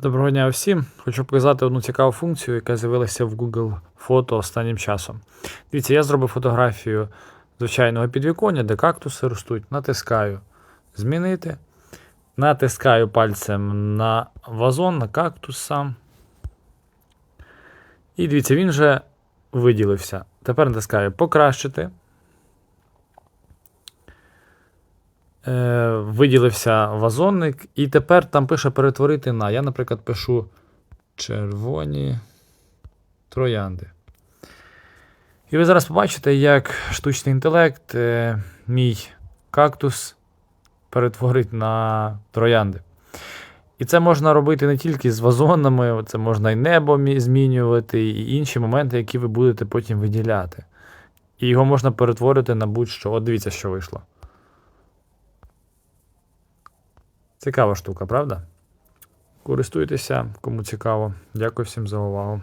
Доброго дня всім. Хочу показати одну цікаву функцію, яка з'явилася в Google фото останнім часом. Дивіться, я зробив фотографію звичайного підвіконня, де кактуси ростуть. Натискаю Змінити. Натискаю пальцем на вазон, на кактус. І дивіться, він вже виділився. Тепер натискаю Покращити. Виділився вазонник, і тепер там пише перетворити на. Я, наприклад, пишу червоні троянди. І ви зараз побачите, як штучний інтелект е, мій кактус перетворить на троянди. І це можна робити не тільки з вазонами, це можна і небо змінювати, і інші моменти, які ви будете потім виділяти. І його можна перетворити на будь-що. От дивіться, що вийшло. Цікава штука, правда? Користуйтеся, кому цікаво. Дякую всім за увагу.